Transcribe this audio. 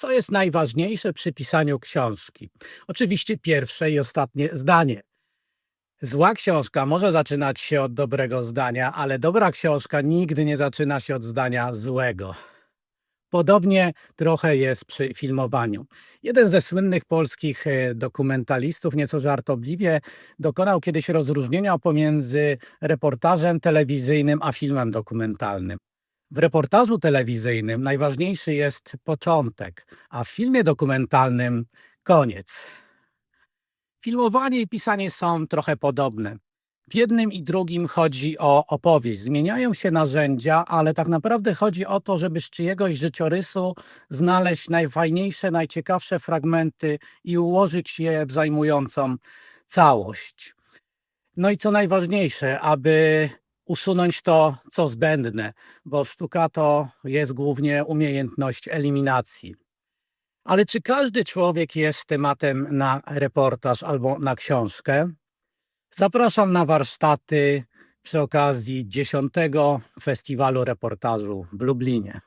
Co jest najważniejsze przy pisaniu książki? Oczywiście pierwsze i ostatnie zdanie. Zła książka może zaczynać się od dobrego zdania, ale dobra książka nigdy nie zaczyna się od zdania złego. Podobnie trochę jest przy filmowaniu. Jeden ze słynnych polskich e, dokumentalistów nieco żartobliwie dokonał kiedyś rozróżnienia pomiędzy reportażem telewizyjnym a filmem dokumentalnym. W reportażu telewizyjnym najważniejszy jest początek, a w filmie dokumentalnym koniec. Filmowanie i pisanie są trochę podobne. W jednym i drugim chodzi o opowieść. Zmieniają się narzędzia, ale tak naprawdę chodzi o to, żeby z czyjegoś życiorysu znaleźć najfajniejsze, najciekawsze fragmenty i ułożyć je w zajmującą całość. No i co najważniejsze, aby usunąć to, co zbędne, bo sztuka to jest głównie umiejętność eliminacji. Ale czy każdy człowiek jest tematem na reportaż albo na książkę? Zapraszam na warsztaty przy okazji 10. Festiwalu Reportażu w Lublinie.